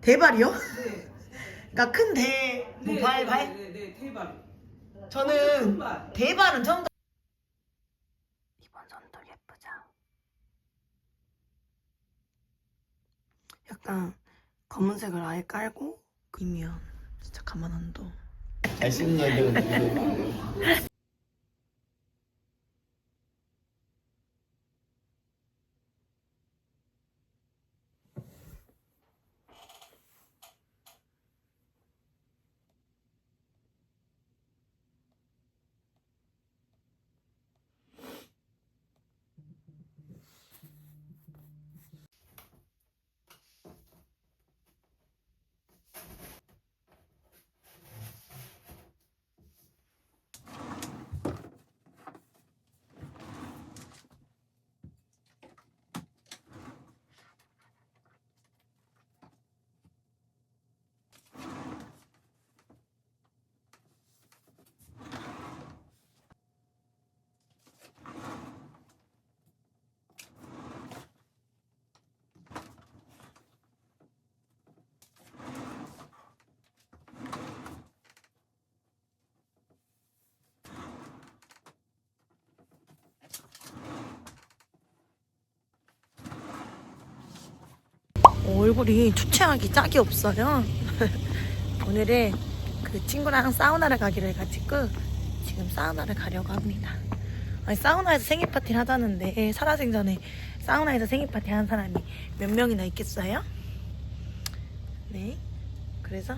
대발이요? 네. 그러니까 큰 대, 뭐 네, 발, 네, 발? 네, 네, 대박. 저는 발. 대발은 처음 이번 선도 예쁘죠? 약간 검은색을 아예 깔고 이면 진짜 가만 안 둬. 잘 씻는 애들은 얼굴이 주체하기 짝이 없어요. 오늘은 그 친구랑 사우나를 가기로 해가지고 지금 사우나를 가려고 합니다. 아니, 사우나에서 생일 파티를 하자는데 살아생전에 사우나에서 생일 파티 하는 사람이 몇 명이나 있겠어요? 네. 그래서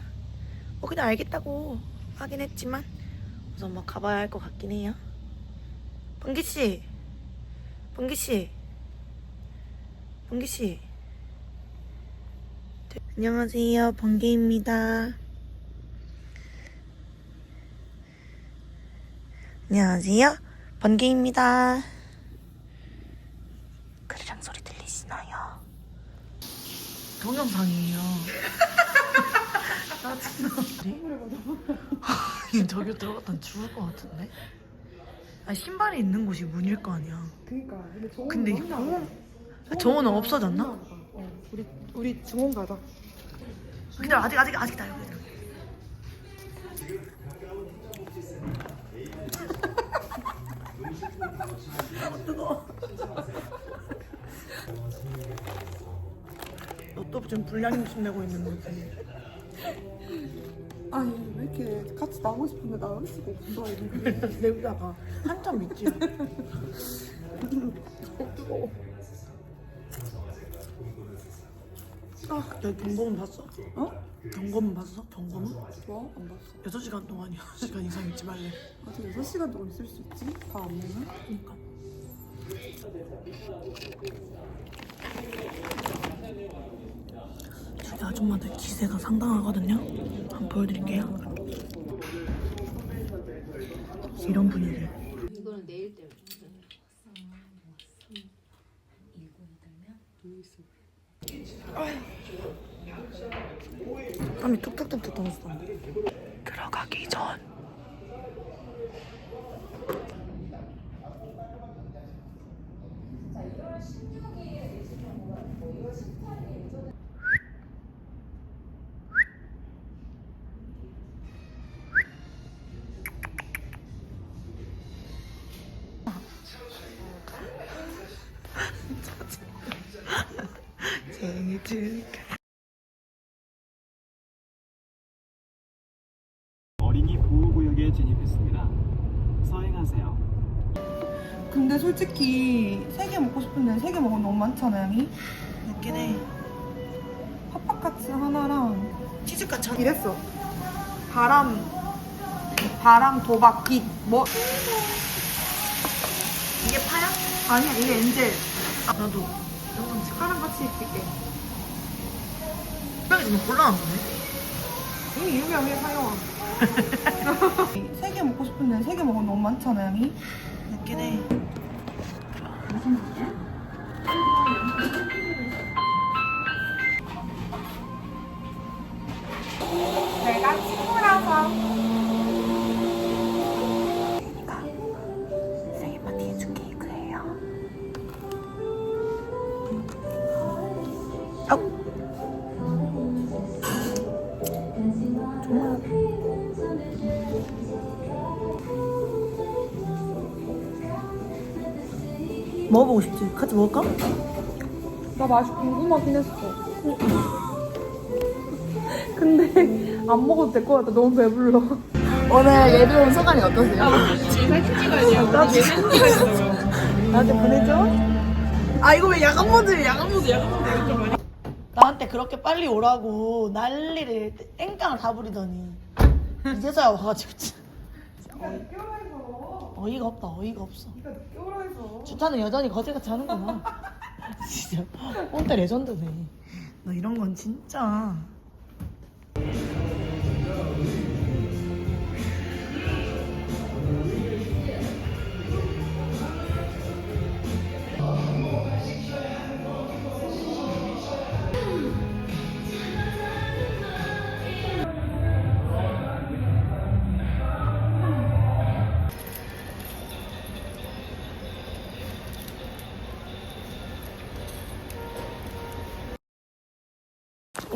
뭐 그냥 알겠다고 하긴 했지만 우선 뭐 가봐야 할 것 같긴 해요. 번기 씨, 번기 씨, 번기 씨. 안녕하세요, 번개입니다. 안녕하세요, 번개입니다. 그리랑 소리 들리시나요? 동영상이에요. 짜증나. 저기 들어갔다 죽을 것 같은데? 아, 신발이 있는 곳이 문일 거 아니야. 그니까 근데 정원 근데 이 정원은 없어졌나? 어, 우리 우리 정원 가자. 근데 아직 아직 아직 다 여기. 뜨거. 너또 지금 불량 욕심 내고 있는 거지. 아니 왜 이렇게 같이 나오고 싶은데 나올 수가 없어 이렇게. 내다가 한참 있지. 아, 너 경고문 봤어? 어? 경고문 봤어? 경고문? 좋아? 안 봤어. 6시간 동안 6시간 이상 있지 말래. 아직 6시간 동안 있을 수 있지? 다안 오면? 그니까. 저기 아줌마들 기세가 상당하거든요. 한번 보여드릴게요. 이런 분위기. 이거는 내일 때 땀이 툭툭툭툭 떨었어. 들어가기 전. 생일 축하. 어린이 보호구역에 진입했습니다. 서행하세요. 근데 솔직히 세 개 먹고 싶은데 세 개 먹으면 너무 많잖아요 양이? 웃긴 해. 핫바카츠 하나랑 치즈가 참. 이랬어 바람 바람 도박 빛뭐 이게 파야? 아니야 이게 엔젤 나도. 파랑 같이 입힐게 빵이 좀 곤란한데? 이미 유명해 사용아 세개 먹고 싶은데 세 개 먹으면 너무 많잖아요 양이? 웃긴 해. 내가 친구야 먹어보고 싶지? 같이 먹을까? 나 맛이 궁금하긴 했어. 근데 안 먹어도 될 것 같아. 너무 배불러. 오늘 예비 온 소감이 어떠세요? 나한테 보내줘. 아 이거 왜 야간 모드 야간 모드 야간 모드 나한테 그렇게 빨리 오라고 난리를 땡깡을 다 부리더니 이제서야 와가지고 진짜 어이 가 없다 어이가 없어. 주타는 여전히 거지같이 하는구나. 진짜. 꼰대 레전드네. 너 이런 건 진짜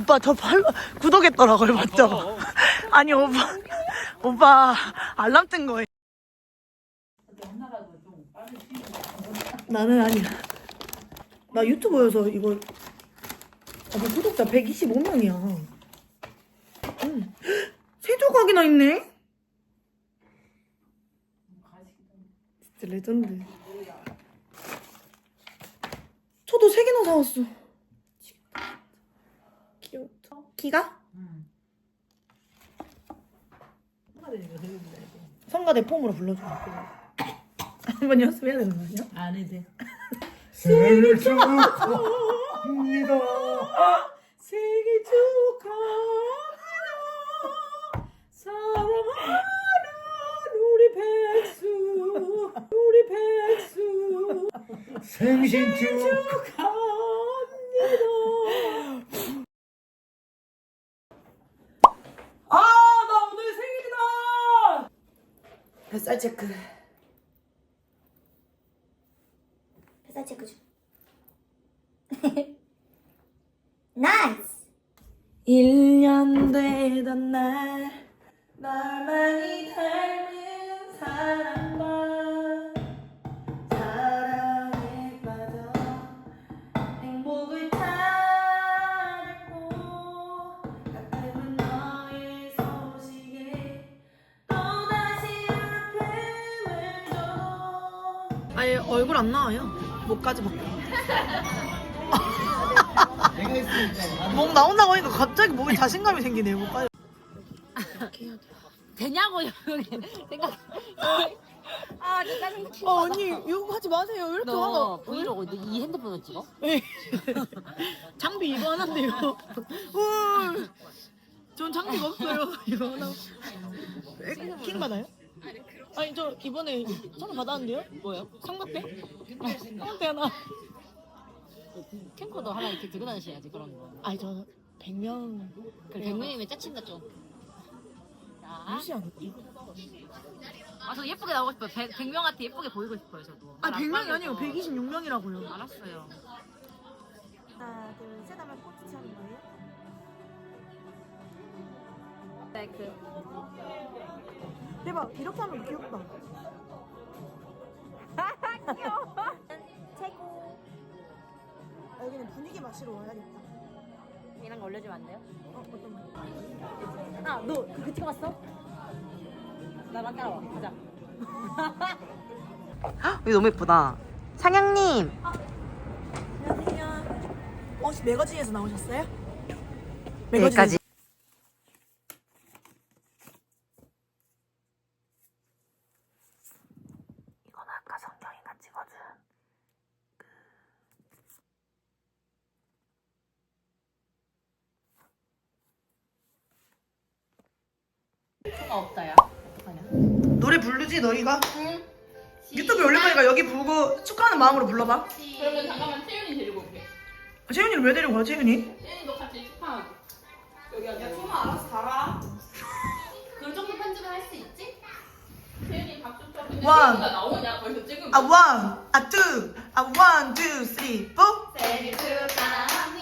오빠 저 팔로 구독했더라고요 맞죠? 아니 오빠 오빠 알람 뜬 거예요 나는 아니야 나 유튜버여서 이거 아, 뭐 구독자 125명이야 응. 세 조각이나 있네 진짜 레전드 저도 세 개나 사왔어. 키가? 성가대 폼으로 불러줘. 한번 연습해야 되는 거 아니야? 안 해도 돼. 생일 축하합니다. 생일 축하합니다. 사랑하는 우리 백수, 우리 백수 생신 축. 축하합니다. 아, 나 오늘 생일이다! 뱃살 체크. 뱃살 체크 중. 나이스! 1년 되던 날, 널 많이 닮 얼굴 안 나와요 목까지 벗고. 목 나온다고 하니까 갑자기 몸에 자신감이 생기네 목까지 되냐고요 생각 아 진짜 어 언니 이거 하지 마세요 왜 이렇게 너 화가 브이로그 너이 핸드폰으로 찍어? 네. 장비 이거 하나인데요. 헐. 전 장비가 없어요. 이거 하나. 에, 킹 받아요? 아니 저 이번에 선물 받았는데요? 뭐요? 삼각대? 삼각대 하나. 캠코더 하나 이렇게 들고 다니셔야지 그런 거 아니 저 100명 그 100명이면 짜친다 좀 자, 무시하는 아, 저 예쁘게 나오고 싶어요. 100, 100명한테 예쁘게 보이고 싶어요, 저도. 아말 100명이 빨라서. 아니고 126명이라고요. 알았어요. 하나, 둘, 셋 하면 포즈 차는 거예요? 네, 그 대박 이렇게 하면 귀엽다. 최고! 여기는 분위기 마시러 와야겠다. 이런 거 올려주면 안 돼요? 어 어떤 말? 아, 너 그거 찍어봤어? 나랑 따라와, 가자. 여기 너무 예쁘다. 상향님. 안녕하세요. 혹시 매거진에서 나오셨어요? 여기까지. 이건 아까 성경이가 찍어준 표가 없다 야. 어떡하냐? 노래 부르지 너희가? 유튜브에 올릴 거니까 여기 보고 축하하는 마음으로 불러봐. 그러면 잠깐만 태윤이 데리고 올게. 아, 채윤이를 왜 데리고 가 채윤이? 태윤이도 같이 축하하고. 여기 앉아. 엄마 알아서 달아. 그 정도 편집을 할수 있지? 태윤이 박수 쳐. 근데 와. 태윤이가 나오냐? 거기서 찍으면. 아 원, 아 투, 아 원, 투, 쓰리, 포. 생일 축하합니다.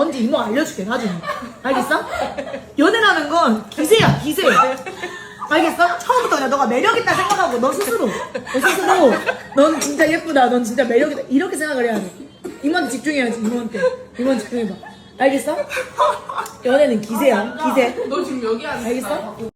뭔지 이모 알려줄게 나중에. 알겠어? 연애라는 건 기세야 기세. 알겠어? 처음부터 그냥 너가 매력있다 생각하고 너 스스로. 너 스스로. 넌 진짜 예쁘다 넌 진짜 매력있다. 이렇게 생각을 해야 돼. 이모한테 집중해야지 이모한테. 이모한테 집중해봐. 알겠어? 연애는 기세야 기세. 너 지금 여기 앉아 알겠어? 생일